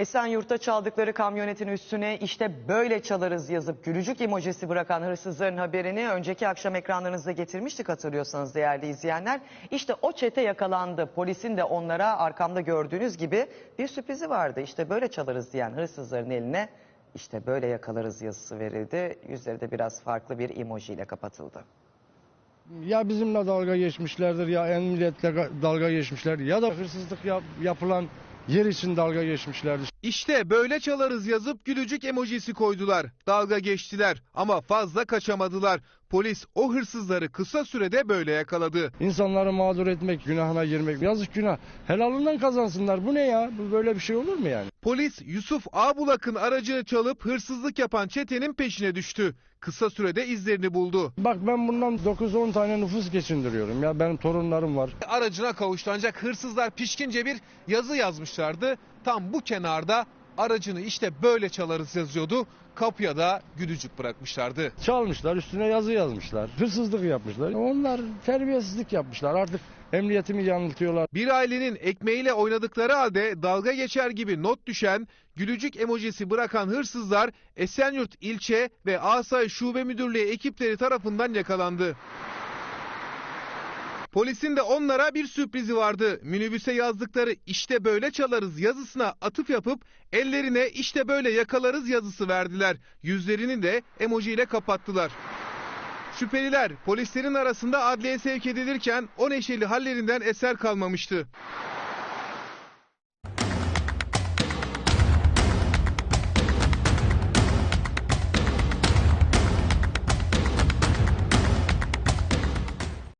Esenyurt'ta çaldıkları kamyonetin üstüne işte böyle çalarız yazıp gülücük emojisi bırakan hırsızların haberini önceki akşam ekranlarınızda getirmiştik hatırlıyorsanız değerli izleyenler. İşte o çete yakalandı. Polisin de onlara arkamda gördüğünüz gibi bir sürprizi vardı. İşte böyle çalarız diyen hırsızların eline işte böyle yakalarız yazısı verildi. Yüzleri de biraz farklı bir emojiyle kapatıldı. Ya bizimle dalga geçmişlerdir ya emniyetle dalga geçmişler ya da hırsızlık yap- yapılan yer için dalga geçmişlerdir. İşte böyle çalarız yazıp gülücük emojisi koydular. Dalga geçtiler ama fazla kaçamadılar. Polis o hırsızları kısa sürede böyle yakaladı. İnsanları mağdur etmek, günahına girmek yazık günah. Helalından kazansınlar. Bu ne ya? Bu böyle bir şey olur mu yani? Polis Yusuf Ağbulak'ın aracını çalıp hırsızlık yapan çetenin peşine düştü. Kısa sürede izlerini buldu. Bak ben bundan 9-10 tane nüfus geçindiriyorum ya. Benim torunlarım var. Aracına kavuştu ancak hırsızlar pişkince bir yazı yazmışlardı. Tam bu kenarda aracını işte böyle çalarız yazıyordu. Kapıya da gülücük bırakmışlardı. Çalmışlar, üstüne yazı yazmışlar. Hırsızlık yapmışlar. Onlar terbiyesizlik yapmışlar. Artık emniyetimi yanıltıyorlar. Bir ailenin ekmeğiyle oynadıkları halde dalga geçer gibi not düşen, gülücük emojisi bırakan hırsızlar Esenyurt ilçe ve Asayiş Şube Müdürlüğü ekipleri tarafından yakalandı. Polisin de onlara bir sürprizi vardı. Minibüse yazdıkları işte böyle çalarız yazısına atıf yapıp ellerine işte böyle yakalarız yazısı verdiler. Yüzlerini de emojiyle kapattılar. Şüpheliler polislerin arasında adliye sevk edilirken o neşeli hallerinden eser kalmamıştı.